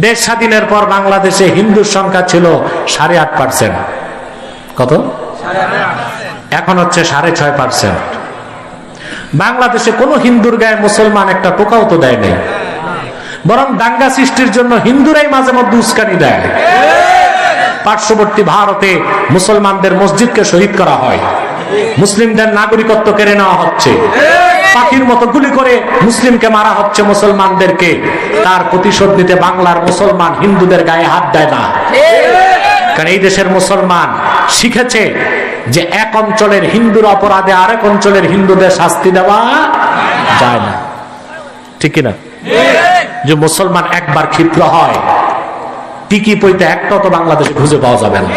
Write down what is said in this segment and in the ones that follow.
দেশ স্বাধীনের পর বাংলাদেশে হিন্দুর সংখ্যা ছিল সাড়ে আট পার্সেন্ট। কত? এখন হচ্ছে সাড়ে ছয় পার্সেন্ট। বাংলাদেশে কোনো হিন্দুর গায়ে মুসলমান একটা টোকাও তো দেয় নেই। বরং দাঙ্গা সৃষ্টির জন্য হিন্দুরাই মাঝে মধ্যে উস্কানি দেয়। পার্শ্ববর্তী ভারতে মুসলমানদের মসজিদকে শহীদ করা হয়। মুসলিমদের নাগরিকত্ব কেড়ে নেওয়া হচ্ছে। পাখির মতো গুলি করে মুসলিমকে মারা হচ্ছে মুসলমানদেরকে। তার প্রতিশোধ নিতে বাংলার মুসলমান হিন্দুদের গায়ে হাত দেয় না। কারণ এই দেশের মুসলমান শিখেছে যে এক অঞ্চলের হিন্দুর অপরাধে আরেক অঞ্চলের হিন্দুদের শাস্তি দেওয়া যায় না। ঠিক কিনা? যে মুসলমান একবার ক্ষিপ্র হয়, টিকি পইতে একটা তো বাংলাদেশে খুঁজে পাওয়া যাবে না।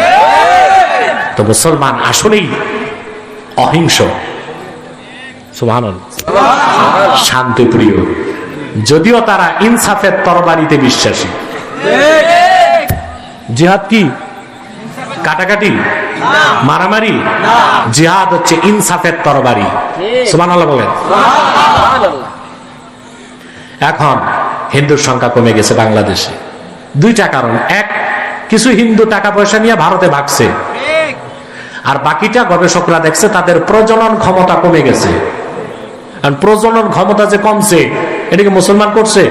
তো মুসলমান আসলেই অহিংস। সুবহান শান্তিপ্রিয়, যদিও তারা ইনসাফের তরবারিতে বিশ্বাসী। জিহাদ কি? কাটাকাটি? মারামারি? জিহাদ হচ্ছে ইনসাফের তরবারি। সুবহান বলেন। এখন হিন্দুর সংখ্যা কমে গেছে বাংলাদেশে। দুইটা কারণ। এক, কিছু হিন্দু টাকা পয়সা নিয়ে ভারতে ভাগছে। আর বাকিটা গবেষকরা দেখছে তাদের প্রজনন ক্ষমতা কমে গেছে। প্রজনন ক্ষমতা যে কমছে এটাকে মুসলমান করছে?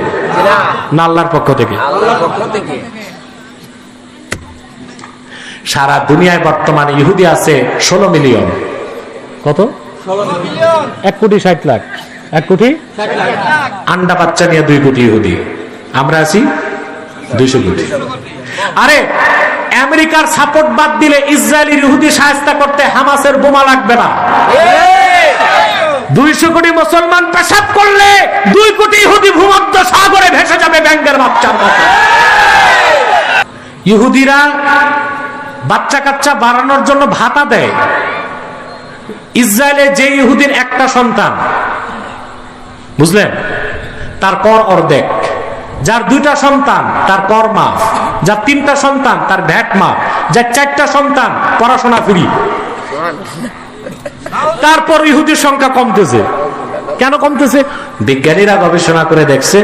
না। আল্লাহর পক্ষ থেকে। সারা দুনিয়ায় বর্তমানে ইহুদি আছে ষোলো মিলিয়ন। কত? এক কোটি ষাট লাখ। এক কোটি? আন্ডা বাচ্চা নিয়ে দুই কোটি ইহুদি। আমরা আছি দুইশো কোটি। আরে আমেরিকার সাপোর্ট বাদ দিলে ইসরায়েলের ইহুদি সাহায্য করতে হামাসের বোমা লাগবে না। দুইশো কোটি মুসলমান পেশাব করলে দুই কোটি ইহুদি ভূমধ্য সাগরে ভেসে যাবে ব্যাংকের বাচ্চার মতো। ইহুদিরা বাচ্চা কাচ্চা বাড়ানোর জন্য ভাতা দেয়। ইসরায়েলে যে ইহুদির একটা সন্তান, বুঝলেন? তার কর অর্ধেক। যার দুইটা সন্তান, তার কর মাফ যার তিনটা সন্তান, তার ভ্যাট মাফ যার চারটা সন্তান, পড়াশোনা ফ্রি তারপর ইহুদির সংখ্যা কমতেছে। কেন কমতেছে? বিজ্ঞানীরা গবেষণা করে দেখছে,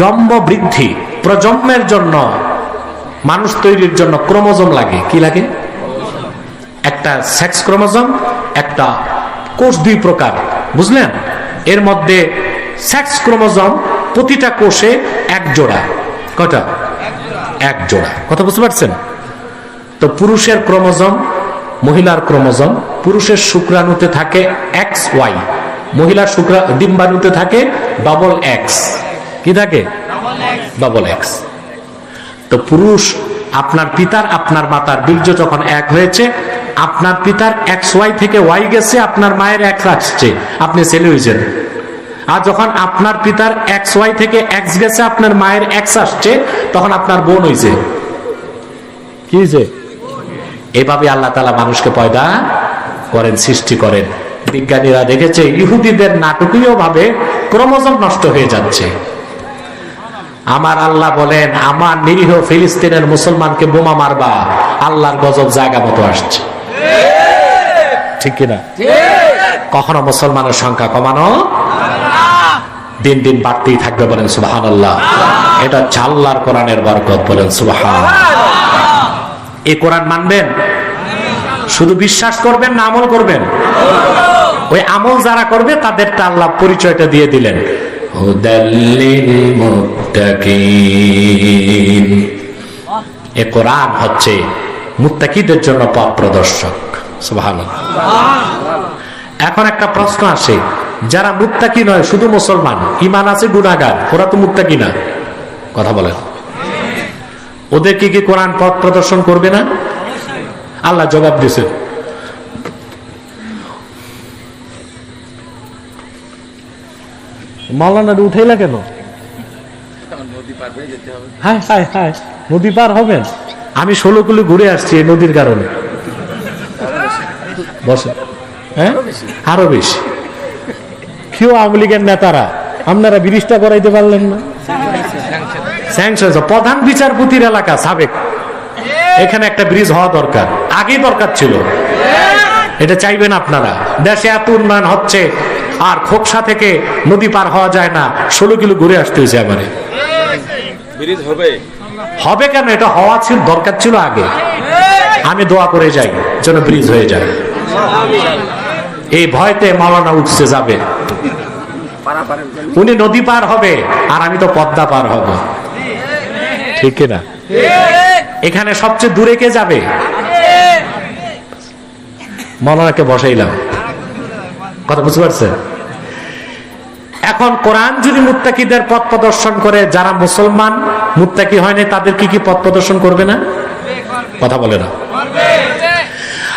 জন্ম বৃদ্ধি প্রজন্মের জন্য মানুষ তৈরির জন্য ক্রোমোজোম লাগে। কি লাগে? একটা সেক্স ক্রোমোজোম, একটা কোষ দুই প্রকার। বুঝলেন? এর মধ্যে সেক্স ক্রোমোজোম প্রতিটা কোষে এক জোড়া। কটা এক জোড়া। কথা বুঝতে পারছেন? তো পুরুষের ক্রোমোজোম, মহিলার ক্রোমোজোম, পুরুষের শুক্রাণুতে থাকে এক্স ওয়াই, মহিলার শুক্রা, ডিম্বাণুতে থাকে ডবল এক্স। কি থাকে? Double X. তো পুরুষ আপনার পিতার, আপনার মাতার বীর্য যখন এক হয়েছে, আপনার পিতার এক্স ওয়াই থেকে ওয়াই গেছে, আপনার মায়ের এক্স আসছে। আপনি ছেলে হয়েছেন আর যখন আপনার পিতার এক্স ওয়াই থেকে এক্স গেছে আপনার মায়ের এক্স আসছে তখন আপনার বোন হয়েছে কি হয়েছে এভাবে আল্লাহ তালা মানুষকে পয়দা করেন সৃষ্টি করেন। বিজ্ঞানীরা দেখেছে ইহুদিদের নাটকীয় ভাবে ক্রমজম নষ্ট হয়ে যাচ্ছে। আমার আল্লাহ বলেন আমার নিরীহ ফিলিস্তিনের মুসলমানকে বোমা মারবা আল্লাহর গজব জায়গা মতো আসছে। ঠিক কিনা? কখনো মুসলমানের সংখ্যা কমানো দিন দিন বাড়তেই থাকবে বলেন সুবাহান আল্লাহ এটা হচ্ছে আল্লাহর কোরআনের বরকত বলেন সুবাহান এই কোরআন মানবেন? শুধু বিশ্বাস করবেন না আমল করবেন? ওই আমল যারা করবে, তাদেরটা আল্লাহ পরিচয়টা দিয়ে দিলেন। এ কোরআন হচ্ছে মুত্তাকিদের জন্য পথ প্রদর্শক। এখন একটা প্রশ্ন আসে। যারা মুত্তাকি নয় শুধু মুসলমান। ইমান আছে গুনাগার ওরা তো মুত্তাকি না। কথা বলেন। ওদেরকে কি কোরআন পথ প্রদর্শন করবে না? আল্লাহ জবাব দিছে মাওলানা উঠেইলা কেন? হ্যাঁ হ্যাঁ হ্যাঁ নদী পার হবেন আমি ষোলো কুলি ঘুরে আসছি এই নদীর কারণে। বসে হ্যাঁ? আরও বেশি। কেউ আওয়ামী লীগের নেতারা। আপনারা ব্রিজটা করাইতে পারলেন না? স্যাংশন প্রধান বিচারপতির এলাকা সাবেক। এখানে একটা ব্রিজ হওয়া দরকার। আগেই দরকার ছিল। এটা চাইবেন আপনারা। দেশে এত উন্নয়ন হচ্ছে আর খোকসা থেকে নদী পার হওয়া যায় না। ষোলো কিলো ঘুরে আসতে হয়েছে আমারে। ব্রিজ হবে। হবে কেন? এটা হওয়া ছিল দরকার ছিল আগে। আমি দোয়া করে যাই যেন ব্রিজ হয়ে যায়। এই ভয়তে মাওলানা উঠছে যাবে। উনি নদী পার হবে, আর আমি তো পদ্মা পার হব। ঠিক না এখানে সবচেয়ে দূরে কে যাবে? মৌলানাকে বসাইলাম। কথা বুঝতে পারছেন? এখন কোরআন যদি মুত্তাকিদের পথ প্রদর্শন করে, যারা মুসলমান, মুত্তাকি হয়নি তাদের কি কি পথ প্রদর্শন করবে না? কথা বলে না।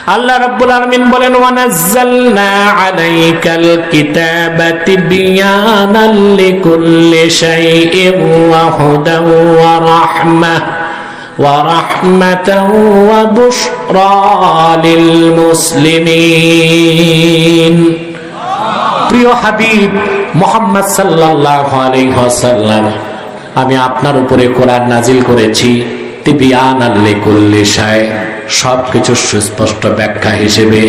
আল্লাহ রাব্বুল আলামিন বলেন, ওয়ানাজ্জালনা আলাইকাল কিতাবা তিবয়ানাল লিকুল্লি শাইইন ওয়া হুদান ওয়া রাহমাহ ওয়া ওয়া বুশরা লিল মুসলিমিন। প্রিয় হাবিব মোহাম্মদ সাল্লাল্লাহু আলাইহি ওয়াসাল্লাম, আমি আপনার উপরে কোরআন নাজিল করেছি তিবিয়ান আল্লিকুল্লি শাই সবকিছু সুস্পষ্ট ব্যাখ্যা হিসেবে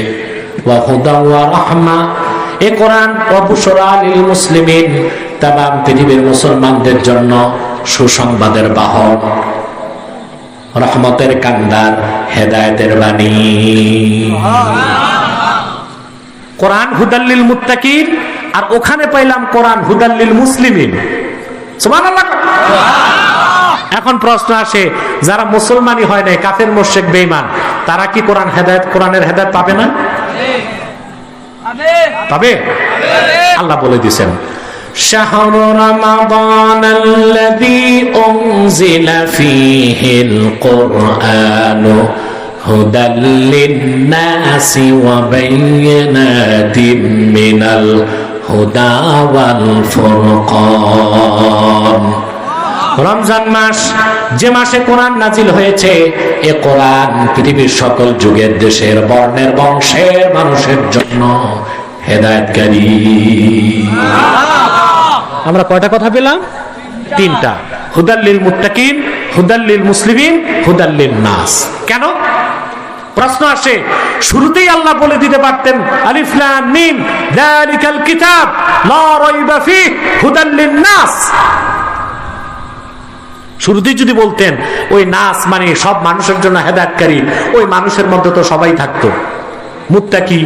এ কোরআন তাম পৃথিবীর মুসলমানদের জন্য সুসংবাদের বাহন। রহমতের কান্দার হেদায়েতের বাণী। কোরআন হুদাল্লিল মুত্তাকিন, আর ওখানে পাইলাম কোরআন হুদাল্লিল মুসলিমিন। এখন প্রশ্ন আসে যারা মুসলমানই হয় নাই কাফের মোশেক বেঈমান তারা কি কোরআন হেদায়েত কোরআনের হেদায়েত পাবে না পাবে আল্লাহ বলে দিয়েছেন شهر رمضان الذي أنزل فيه القرآن هدى للناس وبينات من الهدى والفرقان রমজান মাস, যে মাসে কোরআন নাজিল হয়েছে, এ কোরআন পৃথিবীর সকল যুগের দেশের বর্ণের বংশের মানুষের জন্য হেদায়তকারী। আমরা কয়টা কথা পেলাম? তিনটা। হুদাল্লিল মুত্তাকিন হুদাল্লিল মুসলিমিন হুদাল্লিল নাস। কেন? প্রশ্ন আসে, শুরুতেই আল্লাহ বলে দিতে পারতেন, আলিফ লাম মিম যালিকাল কিতাব, লা রাইবা ফিহ হুদাল্লিন নাস। শুরুতেই যদি বলতেন, ওই নাচ মানে সব মানুষের জন্য হেদায়তকারী, ওই মানুষের মধ্যে তো সবাই থাকতো। মুত্তাকি,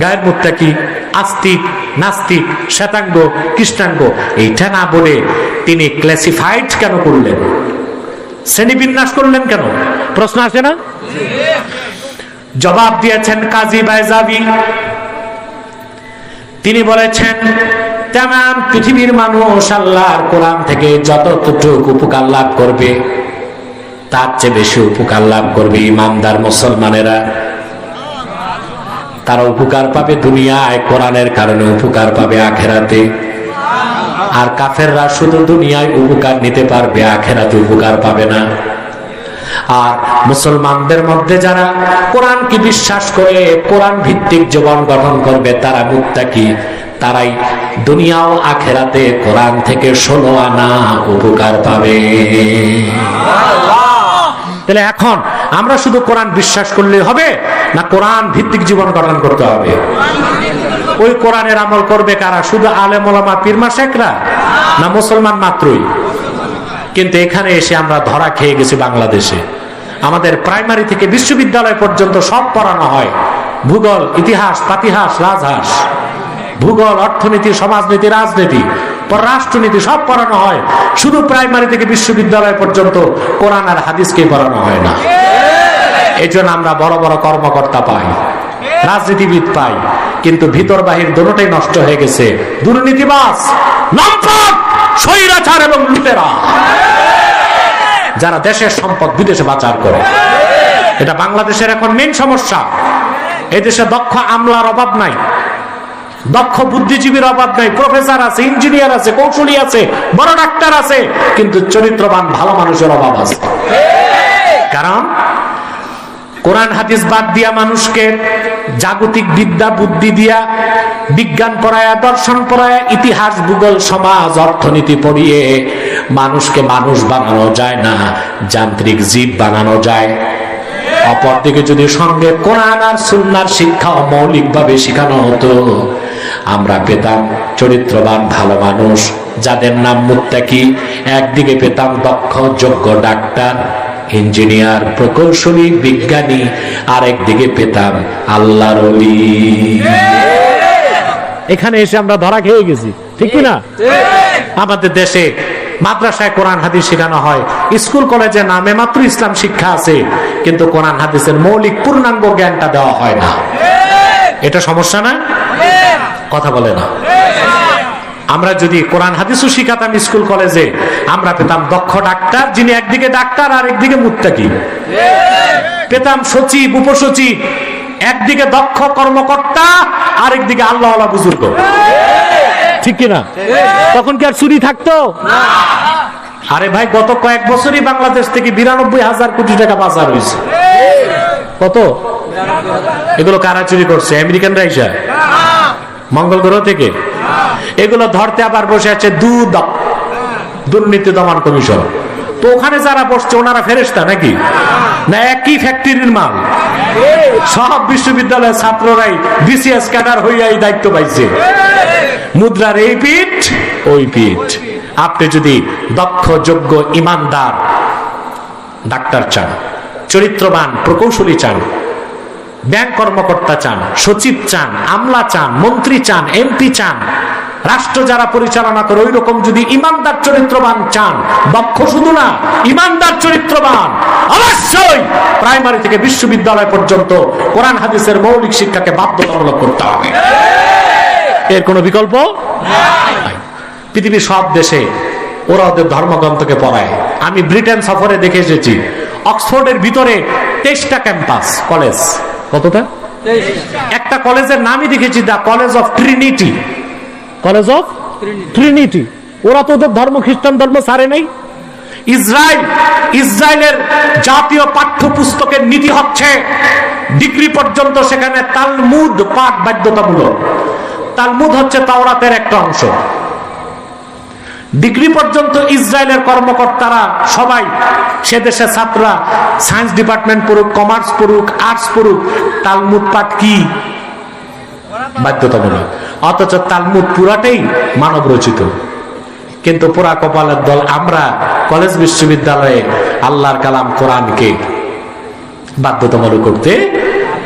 গায়ের মুত্তাকি, আস্তিক, নাস্তিক, শ্বেতাঙ্গ, কৃষ্ণাঙ্গ, এইটা না বলে তিনি ক্লাসিফাইড কেন করলেন? শ্রেণীবিন্যাস করলেন কেন? প্রশ্ন আসে না? জবাব দিয়েছেন কাজী বাইজাবি। তিনি বলেছেন তেমন পৃথিবীর মানুষ আল্লাহর কোরআন থেকে যতটুকু উপকার লাভ করবে, তার চেয়ে বেশি উপকার লাভ করবে ইমানদার মুসলমানেরা। তারা উপকার পাবে দুনিয়ায়, কোরআনের কারণে উপকার পাবে আখেরাতে। আর কাফেররা শুধু দুনিয়ায় উপকার নিতে পারবে, আখেরাতে উপকার পাবে না। আর মুসলমানদের মধ্যে যারা কোরআনকে বিশ্বাস করে, কোরআন ভিত্তিক জীবন গঠন করবে, তারা মুত্তাকি। তারাই দুনিয়া ও আখেরাতে কোরআন থেকে ষোলো আনা উপকার পাবে। তাহলে এখন আমরা শুধু কোরআন বিশ্বাস করলে হবে না কোরআন ভিত্তিক জীবন গঠন করতে হবে? ওই কোরআনের আমল করবে কারা? শুধু আলেমা পীরমা শেখরা না মুসলমান মাত্রই? কিন্তু এখানে এসে আমরা ধরা খেয়ে গেছি বাংলাদেশে। আমাদের প্রাইমারি থেকে বিশ্ববিদ্যালয় পর্যন্ত সব পড়ানো হয়। ভূগোল, ইতিহাস, পাতিহাস, রাজহাস। ভূগোল, অর্থনীতি, সমাজনীতি, রাজনীতি। পররাষ্ট্রনীতি সব পড়ানো হয়। শুধু প্রাইমারি থেকে বিশ্ববিদ্যালয় পর্যন্ত কোরআন আর হাদিসকে পড়ানো হয় না। এই জন্য আমরা বড় বড় কর্মকর্তা পাই, রাজনীতিবিদ পাই, কিন্তু ভিতর বাহির দুটোটাই নষ্ট হয়ে গেছে। দুর্নীতিবাস লম্পট স্বৈরাচার এবং লুটেরা, যারা দেশের সম্পদ বিদেশে পাচার করে। এটা বাংলাদেশের এখন মেন সমস্যা। এই দেশে দক্ষ আমলার অভাব নাই। দক্ষ বুদ্ধিজীবীর অভাব নাই, প্রফেসর আছে, ইঞ্জিনিয়ার আছে, কৌশলী আছে, বড় ডাক্তার আছে, কিন্তু চরিত্রবান, ভালো মানুষের অভাব আছে। কারণ কোরআন হাদিস বাদ দিয়া মানুষকে জাগতিক বিদ্যা, বুদ্ধি দিয়া, বিজ্ঞান পড়ায়া, দর্শন পড়ায়া, ইতিহাস, ভূগোল, সমাজ, অর্থনীতি পড়িয়ে মানুষকে মানুষ বানানো যায় না, যান্ত্রিক জীব বানানো যায়। অপরদিকে যদি সঙ্গে কোরআন আর সুন্নার শিক্ষা মৌলিকভাবে শেখানো হতো আমরা পেতাম চরিত্রবান, ভালো মানুষ। যাদের নাম মুত্তাকি, একদিকে পেতাম দক্ষ, যোগ্য ডাক্তার, ইঞ্জিনিয়ার, প্রকৌশলী, বিজ্ঞানী, আরেকদিকে পেতাম আল্লাহর এখানে এসে আমরা ধরা খেয়ে গেছি, ঠিক না আমাদের দেশে মাদ্রাসায় কোরআন, হাদিস শেখানো হয়। স্কুল, কলেজে নামে মাত্র ইসলাম শিক্ষা আছে, কিন্তু কোরআন, হাদিসের মৌলিক পূর্ণাঙ্গ জ্ঞানটা দেওয়া হয় না। এটা সমস্যা না? কথা বলে না। আমরা যদি কোরআন হাদিসও শিখাতাম স্কুল, কলেজে, আমরা পেতাম দক্ষ ডাক্তার, যিনি একদিকে ডাক্তার আর একদিকে মুত্তাকি। পেতাম সচিব, উপসচিব, একদিকে দক্ষ কর্মকর্তা, আরেকদিকে আল্লাহ বুজুর্গ। ঠিক কিনা? তখন কি আর চুরি থাকতো? আরে ভাই, গত কয়েক বছরই বাংলাদেশ থেকে বিরানব্বই হাজার কোটি টাকা পাচার হয়েছে। কত? এগুলো কারা চুরি করছে? আমেরিকানরা এসে? মঙ্গল গ্রহ থেকে? এগুলো ধরতে আবার বসে আছে দুদক দুর্নীতি দমন কমিশন। তো ওখানে যারা বসছে, ওনারা ফেরেস্তা নাকি? না, একই ফ্যাক্টরির মাল। সব বিশ্ববিদ্যালয়ের ছাত্ররাই বিসিএস ক্যাডার হইয়া এই দায়িত্ব পাইছে। মুদ্রার এই পিঠ, ওই পিঠ। আপনি যদি দক্ষ, যোগ্য ইমানদার ডাক্তার চান, চরিত্রবান, প্রকৌশলী চান ব্যাংক কর্মকর্তা চান, সচিব চান, আমলা চান, মন্ত্রী চান, এমপি চান। রাষ্ট্র যারা পরিচালনা করে ওই রকম যদি ইমানদার চরিত্রবান চান, দক্ষ শুধু না, ইমানদার চরিত্রবান, অবশ্যই প্রাইমারি থেকে বিশ্ববিদ্যালয় পর্যন্ত কোরআন হাদিসের মৌলিক শিক্ষাকে বাধ্যতামূলক করতে হবে। এর কোনো বিকল্প? পৃথিবীর সব দেশে ওরা ওদের ধর্মগ্রন্থকে পড়ায়। আমি ব্রিটেন সফরে দেখে এসেছি। অক্সফোর্ডের ভিতরে তেইশটা ক্যাম্পাস, কলেজ। কতটা? একটা কলেজের নামই দেখেছি the college of Trinity. College of Trinity. ওরা তো ওদের ধর্ম খ্রিস্টান ধর্ম সারে নেই। ইসরায়েল ইসরায়েলের জাতীয় পাঠ্যপুস্তকের নীতি হচ্ছে ডিগ্রি পর্যন্ত সেখানে তালমুদ পাঠ বাধ্যতামূলক। তালমুদ হচ্ছে তাওরাতের একটা অংশ। ডিগ্রি পর্যন্ত ইসরায়েলের কর্মকর্তারা সবাই, সে দেশের ছাত্ররা, সায়েন্স ডিপার্টমেন্ট পড়ুক, কমার্স পড়ুক, আর্টস পড়ুক, তালমুদ পাঠ কি? বাধ্যতামূলক। অথচ তালমুদ পুরাটাই মানব রচিত। কিন্তু পুরা কপালের দল আমরা, কলেজ বিশ্ববিদ্যালয়ে আল্লাহর কালাম কোরআনকে বাধ্যতামূলক করতে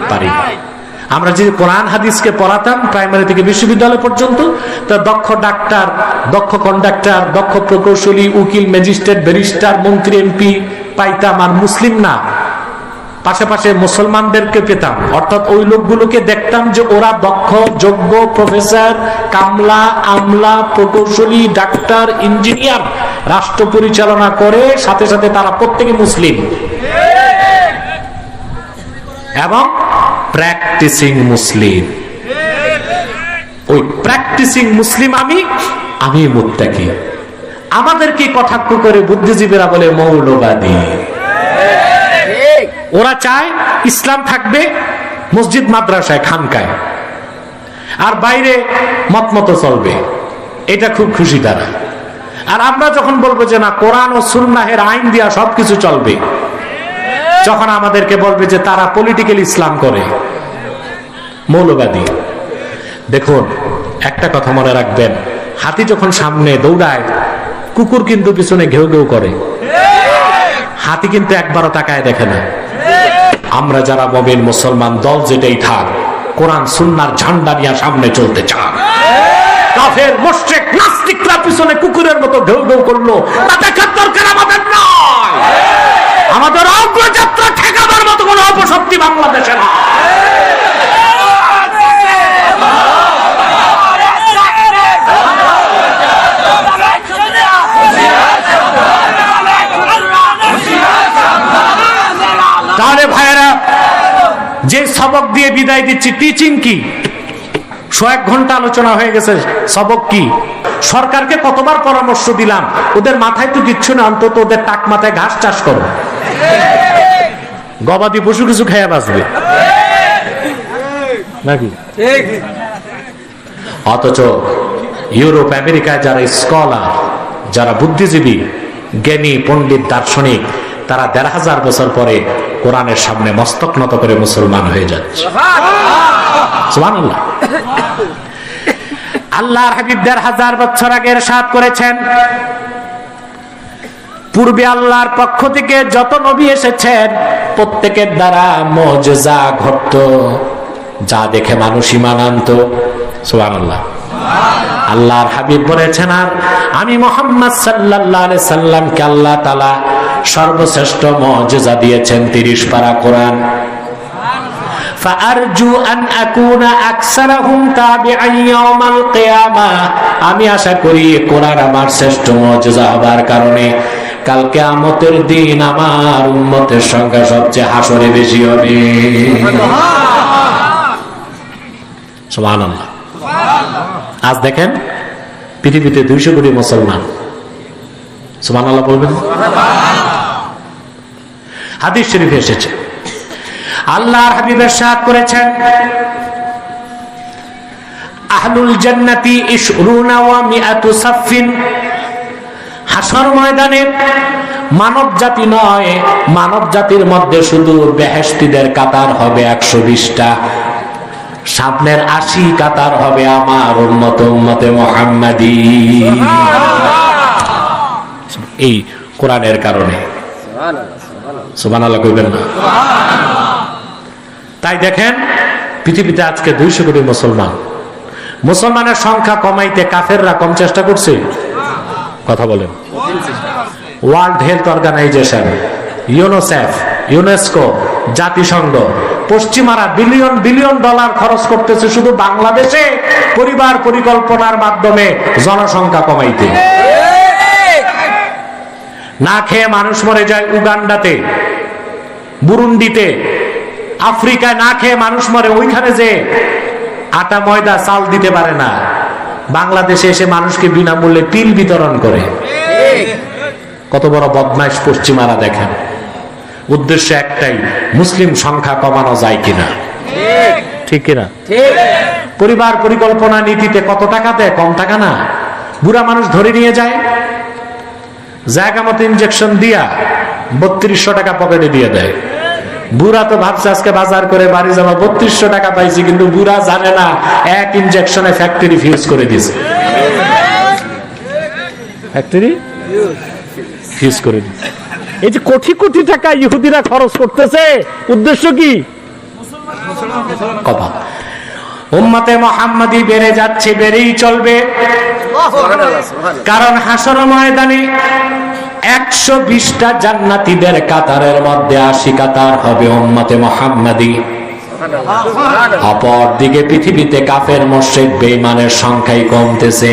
পারি না। আমরা যদি কোরআন হাদিসকে পড়াতাম প্রাইমারি থেকে বিশ্ববিদ্যালয় পর্যন্ত, তা দক্ষ ডাক্তার, দক্ষ কন্ডাক্টর দক্ষ প্রকৌশলী, উকিল ম্যাজিস্ট্রেট ব্যারিস্টার মন্ত্রী এমপি পাইতাম আর মুসলিম না। পাশাপাশি মুসলমানদেরকে পেতাম। অর্থাৎ ওই লোকগুলোকে দেখতাম যে ওরা দক্ষ, যোগ্য প্রফেসর কামলা, আমলা, প্রকৌশলী, ডাক্তার ইঞ্জিনিয়ার রাষ্ট্র পরিচালনা করে, সাথে সাথে তারা প্রত্যেকে মুসলিম। এবং প্র্যাকটিসিং মুসলিম ওই প্র্যাকটিসিং মুসলিম আমি আমি মুত্তাকি। আমাদেরকে কটাক্ষ করে বুদ্ধিজীবীরা বলে, মৌলবাদী। ওরা চায় ইসলাম থাকবে মসজিদ, মাদ্রাসায়, খানকায়। আর বাইরে মত মতো চলবে। এটা খুব খুশি তারা। আর আমরা যখন বলব যে, না, কোরআন ও সুন্নাহের আইন দিয়া সবকিছু চলবে। যখন আমাদেরকে বলবে যে তারা পলিটিক্যাল ইসলাম করে, মৌলবাদী, দেখুন, একটা কথা মনে রাখবেন, হাতি যখন সামনে দৌড়ায়, কুকুর কিন্তু পিছনে ঘেউ ঘেউ করে। হাতি কিন্তু একবারও তাকায় দেখে না। আমরা যারা মবিন মুসলমান, দল যেটাই থাক, কোরআন, সুন্নার ঝান্ডা নিয়ে সামনে চলতে চান। কাফের মোশেক নাস্তিকরা পিছনে কুকুরের মতো ঘেউ ঘেউ করল। তা দেখার দরকার আমাদের নয়। আমাদের অগ্রযাত্রা ঠেকাবার মতো কোনো অপশক্তি বাংলাদেশে না তাহলে ভাইয়েরা যে সবক দিয়ে বিদায় দিচ্ছি। টিচিং কি? এক ঘণ্টা আলোচনা হয়ে গেছে। সবক কি? সরকারকে কতবার পরামর্শ দিলাম? ওদের মাথায় তো কিচ্ছু না, অন্তত ওদের টাক মাথায় ঘাস চাষ করো। গবাদি পশু কিছু খেয়ে বাঁচবে। নাকি? অথচ ইউরোপ, আমেরিকায় যারা স্কলার, যারা বুদ্ধিজীবী, জ্ঞানী, পণ্ডিত, দার্শনিক, তারা দেড় হাজার বছর পরে কোরআনের সামনে মস্তক নত করে মুসলমান হয়ে যাচ্ছে। আল্লাহর হাবিব দেড় হাজার বছর আগের সাত করেছেন। পূর্বে আল্লাহর পক্ষ থেকে যত নবী এসেছেন, প্রত্যেকের দ্বারা মজা ঘটত, যা দেখে মানুষ ইমান আনত। সুবহানাল্লাহ। আল্লাহর হাবিব বলেছেন, আর আমি মোহাম্মদ আলাইহি সাল্লামকে আল্লাহ তাআলা সর্বশ্রেষ্ঠ মজেজা দিয়েছেন তিরিশ পারা কোরআন। আমি আশা করি কোরআন আমার শ্রেষ্ঠ মজেজা হবার কারণে কালকে আমতের দিন আমার উন্মতের সংখ্যা সবচেয়ে হাসরে বেশি হবে। আজ দেখেন, পৃথিবীতে দুইশো কোটি মুসলমান। সুমান আল্লাহ বলবেন? হাদিস শরীফে এসেছে। আল্লাহর হাবিবের সাথ করেছেন আহলুল জান্নাতি ইশরুনা ওয়া মিআতু সাফিন হাসর ময়দানে মানব জাতি নয় মানব জাতির মধ্যে শুধু বেহেশতিদের কাতার হবে একশো বিশটা। সামনের আশি কাতার হবে আমার উন্মত উন্মতে মোহাম্মদী। এই কোরআনের কারণে। সুবান আল্লাহ কইবেন না। তাই দেখেন, পৃথিবীতে আজকে দুইশো কোটি মুসলমান। মুসলমানের সংখ্যা কমাইতে কাফেররা কম চেষ্টা করছে? কথা বলেন। World Health Organization UNICEF UNESCO জাতিসংঘ, পশ্চিমারা বিলিয়ন বিলিয়ন ডলার খরচ করতেছে শুধু বাংলাদেশে পরিবার পরিকল্পনার মাধ্যমে জনসংখ্যা কমাইতে। না খেয়ে মানুষ মরে যায় উগান্ডাতে, বুরুন্ডিতে, আফ্রিকায় না খেয়ে মানুষ মরে ওইখানে যে আটা, ময়দা, চাল দিতে পারে না। বাংলাদেশে এসে মানুষকে বিনামূল্যে তিল বিতরণ করে। কত বড় বদমাইশ পশ্চিমারা দেখেন। উদ্দেশ্য একটাই, মুসলিম সংখ্যা কমানো যায় কিনা। ঠিক কিনা? পরিবার পরিকল্পনা নীতিতে কত টাকা দেয়, কম টাকা না। বুড়া মানুষ ধরে নিয়ে যায় জায়গা মতো ইনজেকশন দিয়া বত্রিশশো টাকা পকেটে দিয়ে দেয়। বুড়া তো ভাবছে আজকে বাজার করে বাড়ি যাব বত্রিশশো টাকা পাইছি কিন্তু বুড়া জানে না এক ইনজেকশনে ফ্যাক্টরি ফিউজ করে দিছে ফ্যাক্টরি ফিউজ করে দিছে এই যে কোটি কোটি টাকা ইহুদিরা খরচ করতেছে উদ্দেশ্য কি? কথা। উম্মতে মোহাম্মদী বেড়ে যাচ্ছে বেড়েই চলবে। কারণ হাসর ময়দানে একশো বিশটা জান্নাতিদের কাতারের মধ্যে আশি কাতার হবে উম্মতে মোহাম্মদী অপর দিকে পৃথিবীতে কাফের মোশেক বেইমানের সংখ্যাই কমতেছে।